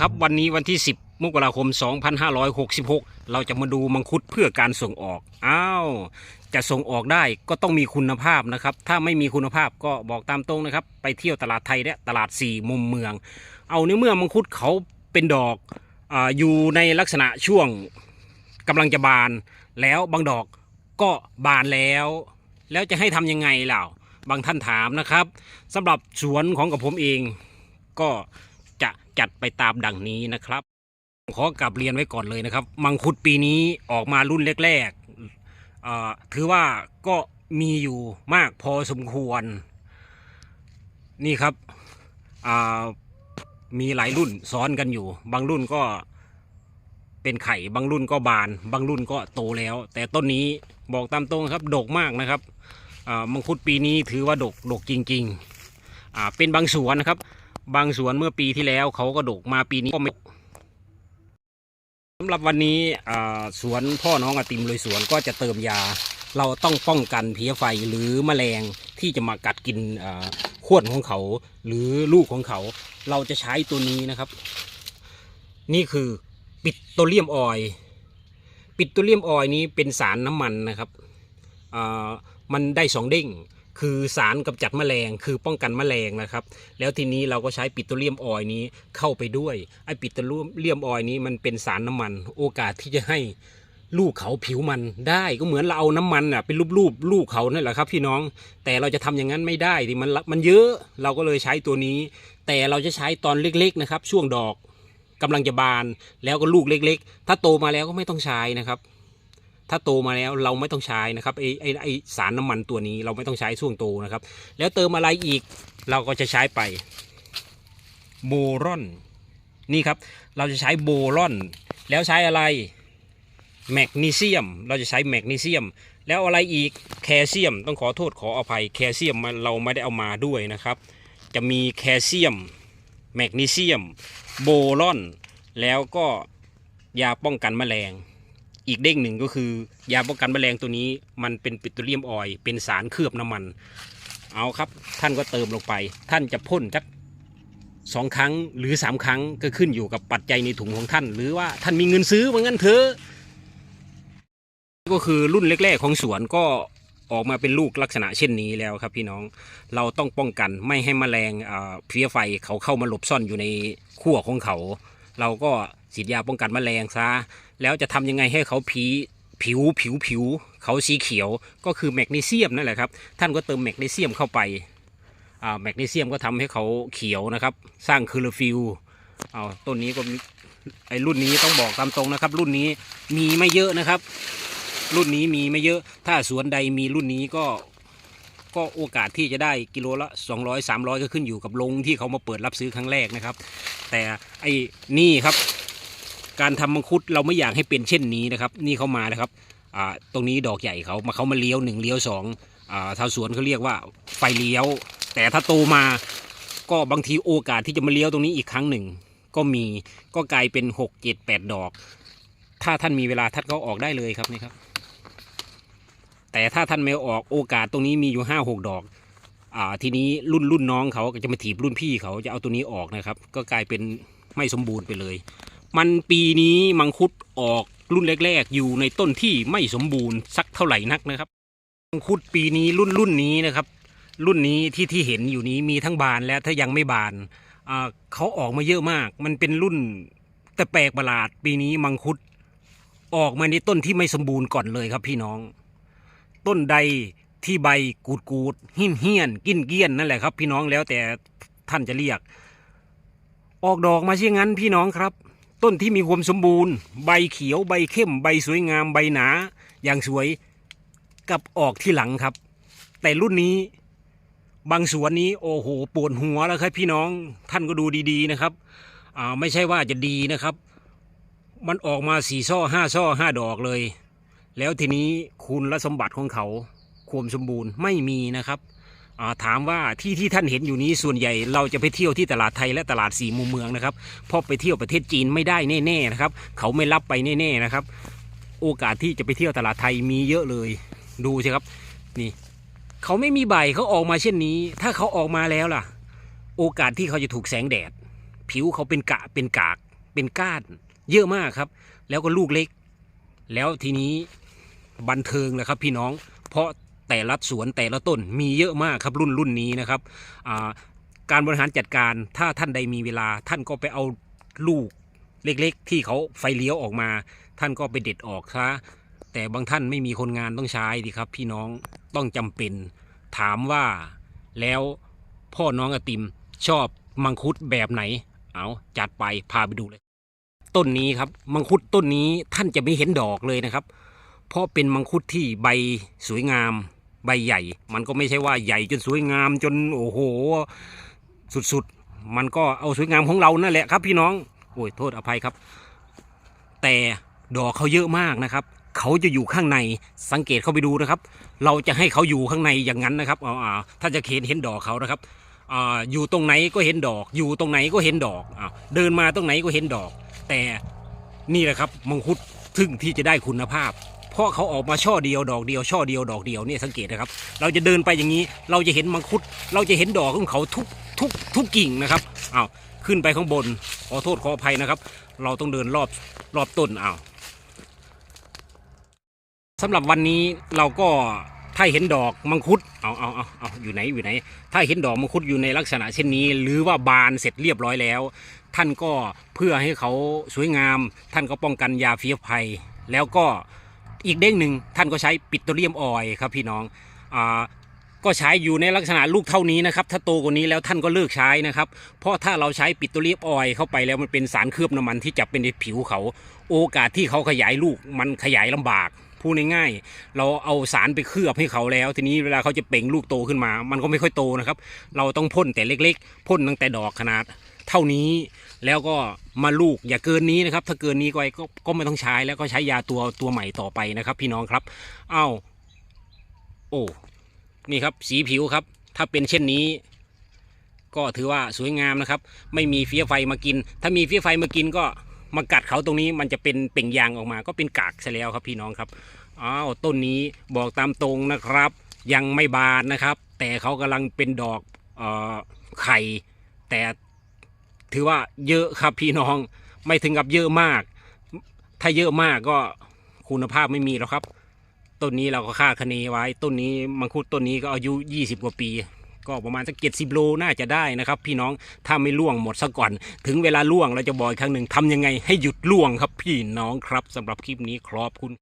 ครับวันนี้วันที่ 10 มกราคม 2566 เราจะมาดูมังคุดเพื่อการส่งออกอ้าวจะส่งออกได้ก็ต้องมีคุณภาพนะครับ ถ้าไม่มีคุณภาพก็บอกตามตรงนะครับ ไปเที่ยวตลาดไทยและตลาดสี่มุมเมือง เอาในเมื่อมังคุดเขาเป็นดอกออยู่ในลักษณะช่วงกำลังจะบาน แล้วบางดอกก็บานแล้ว แล้วจะให้ทำยังไงล่ะบางท่านถามนะครับสำหรับสวนของกับผมเองก็ จัดไปตามดังนี้นะครับ ขอกลับเรียนไว้ก่อนเลยนะครับ มังคุดปีนี้ออกมารุ่นแรกๆถือว่าก็มีอยู่มากพอสมควร นี่ครับมีหลายรุ่นซ้อนกันอยู่ บางรุ่นก็เป็นไข่บางรุ่นก็บาน บางรุ่นก็โตแล้ว แต่ต้นนี้บอกตามตรงครับดกมากนะครับมังคุดปีนี้ถือว่าดกดกจริง ๆ เป็นบางสวนนะครับ บางสวนเมื่อปีที่แล้วเขาก็ดกมาปีนี้ก็ไม่สำหรับวันนี้สวนพ่อน้องอติมเลยสวนก็จะเติมยา เราต้องป้องกันเพี้ยไฟหรือแมลงที่จะมากัดกินขวดของเขา หรือลูกของเขา เราจะใช้ตัวนี้นะครับ นี่คือปิดโตรเลียมออยปิดโตรเลียมออยนี้เป็นสารน้ำมันนะครับมันได้สองเด้ง คือสารกำจัดแมลงคือป้องกันแมลงนะครับ แล้วทีนี้เราก็ใช้ปิโตรเลียมออยนี้เข้าไปด้วยไอ้ปิโตรเลียมออยนี้มันเป็นสารน้ำมัน โอกาสที่จะให้ลูกเขาผิวมันได้ก็เหมือนเราเอาน้ำมันอะเป็นรูปๆลูกเขานั่นแหละครับพี่น้องแต่เราจะทำอย่างนั้นไม่ได้ดิมันมันเยอะเราก็เลยใช้ตัวนี้ แต่เราจะใช้ตอนเล็กๆนะครับ ช่วงดอกกำลังจะบานแล้วก็ลูกเล็ก ๆ ถ้าโตมาแล้วก็ไม่ต้องใช้นะครับ ถ้าโตมาแล้วเราไม่ต้องใช้นะครับไอไอไอสารน้ำมันตัวนี้เราไม่ต้องใช้ช่วงโตนะครับ แล้วเติมอะไรอีกเราก็จะใช้ไปโบรอนนี่ครับเราจะใช้โบรอน แล้วใช้อะไรแมกนีเซียม เราจะใช้แมกนีเซียม แล้วอะไรอีกแคลเซียม ต้องขอโทษขออภัยแคลเซียมเราไม่ได้เอามาด้วยนะครับ จะมีแคลเซียมแมกนีเซียม โบรอน แล้วก็ยาป้องกันแมลง อีกเด้งหนึ่งก็คือยาป้องกันแมลงตัวนี้ มันเป็นปิโตรเลียมออยล์เป็นสารเคลือบน้ำมัน เอาครับ ท่านก็เติมลงไป ท่านจะพ่นสักสองครั้งหรือสามครั้งก็ขึ้นอยู่กับปัจจัยในถุงของท่าน หรือว่าท่านมีเงินซื้อว่างั้นเถอะก็คือรุ่นแรกๆของสวนก็ออกมาเป็นลูกลักษณะเช่นนี้แล้วครับพี่น้องเราต้องป้องกันไม่ให้แมลงอ่าเพลี้ยไฟเขาเข้ามาหลบซ่อนอยู่ในขั้วของเขา เราก็ฉีดยาป้องกันแมลงซะแล้วจะทำยังไงให้เขาผีผิวผิวผิวเขาสีเขียวก็คือแมกนีเซียมนั่นแหละครับท่านก็เติมแมกนีเซียมเข้าไปแมกนีเซียมก็ทำให้เขาเขียวนะครับ สร้างคลอโรฟิลเอาต้นนี้ก็ไอรุ่นนี้ต้องบอกตามตรงนะครับ รุ่นนี้มีไม่เยอะนะครับ รุ่นนี้มีไม่เยอะ ถ้าสวนใดมีรุ่นนี้ก็ ก็โอกาสที่จะได้กิโลละ 200 300 ก็ขึ้นอยู่กับลงที่เขามาเปิดรับซื้อครั้งแรกนะครับ แต่ไอ้นี่ครับ การทำมังคุดเราไม่อยากให้เป็นเช่นนี้นะครับ นี่เขามานะครับตรงนี้ดอกใหญ่เขามาเขามาเลี้ยวหนึ่งเลี้ยวสองอ่าชาวสวนเขาเรียกว่าไฟเลี้ยว แต่ถ้าโตมาก็บางทีโอกาสที่จะมาเลี้ยวตรงนี้อีกครั้งหนึ่ง ก็มีก็กลายเป็นหกเจ็ดแปดดอก ถ้าท่านมีเวลาท่านก็ออกได้เลยครับนี่ครับ แต่ถ้าท่านไม่ออกโอกาสตรงนี้มีอยู่ห้าหกดอก อ่าทีนี้รุ่นรุ่นน้องเขาก็จะมาถีบรุ่นพี่เขาจะเอาตัวนี้ออกนะครับ ก็กลายเป็นไม่สมบูรณ์ไปเลย มันปีนี้มังคุดออกรุ่นแรก ๆ อยู่ในต้นที่ไม่สมบูรณ์สักเท่าไหร่นักนะครับ มังคุดปีนี้รุ่นรุ่นนี้นะครับ รุ่นนี้ที่ที่เห็นอยู่นี้มีทั้งบานและถ้ายังไม่บานอ่าเขาออกมาเยอะมาก มันเป็นรุ่นแต่แปลกประหลาดปีนี้มังคุดออกมาในต้นที่ไม่สมบูรณ์ก่อนเลยครับพี่น้อง ต้นใดที่ใบกูดกูดหิ้นเฮี้ยนกินเกี้ยนนั่นแหละครับ พี่น้องแล้วแต่ท่านจะเรียก ออกดอกมาเช่นนั้นพี่น้องครับ ต้นที่มีความสมบูรณ์ ใบเขียวใบเข้ม ใบสวยงามใบหนา อย่างสวยกับออกที่หลังครับ แต่รุ่นนี้ บางสวนนี้โอ้โหปวดหัวแล้วครับพี่น้องท่านก็ดูดีๆนะครับอ่าไม่ใช่ว่าจะดีนะครับ มันออกมาสี่ช่อห้าช่อห้าดอกเลย แล้วทีนี้คุณและสมบัติของเขาความสมบูรณ์ไม่มีนะครับถามว่าที่ที่ท่านเห็นอยู่นี้ส่วนใหญ่เราจะไปเที่ยวที่ตลาดไทยและตลาดสี่มุมเมืองนะครับพราะไปเที่ยวประเทศจีนไม่ได้แน่ๆนะครับ เขาไม่รับไปแน่ๆนะครับ โอกาสที่จะไปเที่ยวตลาดไทยมีเยอะเลย ดูสิครับนี่เขาไม่มีใบเขาออกมาเช่นนี้ ถ้าเขาออกมาแล้วล่ะ โอกาสที่เขาจะถูกแสงแดด ผิวเขาเป็นกะเป็นกากเป็นก้าน เยอะมากครับ แล้วก็ลูกเล็ก แล้วทีนี้ บันเทิงเลยครับพี่น้อง เพราะแต่ละสวนแต่ละต้นมีเยอะมากครับรุ่นรุ่นนี้นะครับการบริหารจัดการถ้าท่านใดมีเวลาท่านก็ไปเอาลูกเล็กๆ ที่เขาไฟเลี้ยวออกมา ท่านก็ไปเด็ดออกซะแต่บางท่านไม่มีคนงานต้องใช้ดีครับ พี่น้องต้องจำเป็น ถามว่าแล้วพ่อน้องอติมชอบมังคุดแบบไหน เอาจัดไปพาไปดูเลย ต้นนี้ครับมังคุดต้นนี้ท่านจะไม่เห็นดอกเลยนะครับ เพราะเป็นมังคุดที่ใบสวยงาม ใบใหญ่ มันก็ไม่ใช่ว่าใหญ่จนสวยงามจนโอ้โห สุดๆ มันก็เอาสวยงามของเรานั่นแหละครับ พี่น้องโอ้ยโทษอภัยครับ แต่ดอกเขาเยอะมากนะครับ เขาจะอยู่ข้างในสังเกตเข้าไปดูนะครับ เราจะให้เขาอยู่ข้างในอย่างนั้นนะครับเอาอ่าถ้าจะเห็นเห็นดอกเขานะครับอ่าอยู่ตรงไหนก็เห็นดอก อยู่ตรงไหนก็เห็นดอกอ่าเดินมาตรงไหนก็เห็นดอก แต่นี่แหละครับมังคุดถึงที่จะได้คุณภาพ เพราะเขาออกมาช่อเดียวดอกเดียวช่อเดียวดอกเดียวเนี่ยสังเกตนะครับ เราจะเดินไปอย่างนี้ เราจะเห็นมังคุด เราจะเห็นดอกของเขาทุกทุกทุกกิ่งนะครับอ้าวขึ้นไปข้างบนขอโทษขออภัยนะครับ เราต้องเดินรอบรอบต้นอ้าวสำหรับวันนี้เราก็ถ้าเห็นดอกมังคุดเอาเอาเอาเอาอยู่ไหนอยู่ไหน ถ้าเห็นดอกมังคุดอยู่ในลักษณะเช่นนี้ หรือว่าบานเสร็จเรียบร้อยแล้ว ท่านก็เพื่อให้เขาสวยงาม ท่านก็ป้องกันยาเฟียภัยแล้วก็ อีกเด้งหนึ่งท่านก็ใช้ปิโตรเลียมออยครับพี่น้องอ่าก็ใช้อยู่ในลักษณะลูกเท่านี้นะครับถ้าโตกว่านี้แล้วท่านก็เลิกใช้นะครับเพราะถ้าเราใช้ปิโตรเลียมออยเข้าไปแล้วมันเป็นสารเคลือบน้ำมันที่จับเป็นในผิวเขา โอกาสที่เขาขยายลูกมันขยายลำบากพูดง่ายๆเราเอาสารไปเคลือบให้เขาแล้ว ทีนี้เวลาเขาจะเปล่งลูกโตขึ้นมา มันก็ไม่ค่อยโตนะครับ เราต้องพ่นแต่เล็ก ๆพ่นตั้งแต่ดอกขนาด เท่านี้ แล้วก็มาลูกอย่าเกินนี้นะครับ ถ้าเกินนี้ก็ก็ก็ไม่ต้องใช้แล้วก็ใช้ยาตัวตัวใหม่ต่อไปนะครับ พี่น้องครับอ้าวโอ้นี่ครับสีผิวครับ ถ้าเป็นเช่นนี้ ก็ถือว่าสวยงามนะครับ ไม่มีเฟี้ยไฟมากิน ถ้ามีเฟี้ยไฟมากินก็มากัดเขาตรงนี้มันจะเป็นเป่งยางออกมา ก็เป็นกากซะแล้วครับพี่น้องครับอ้าวต้นนี้บอกตามตรงนะครับ ยังไม่บานนะครับ แต่เขากำลังเป็นดอกออไข่ แต่ ถือว่าเยอะครับพี่น้องไม่ถึงกับเยอะมาก ถ้าเยอะมากก็คุณภาพไม่มีแล้วครับ ต้นนี้เราก็คาดคะเนไว้ ต้นนี้มังคุดต้นนี้ก็อายุ 20 กว่าปี ก็ประมาณสักเจ็ดสิบโลน่าจะได้นะครับ พี่น้องถ้าไม่ล่วงหมดซะก่อน ถึงเวลาล่วงเราจะบอกอีกครั้งหนึ่งทำยังไงให้หยุดล่วงครับพี่น้องครับสำหรับคลิปนี้ขอบคุณ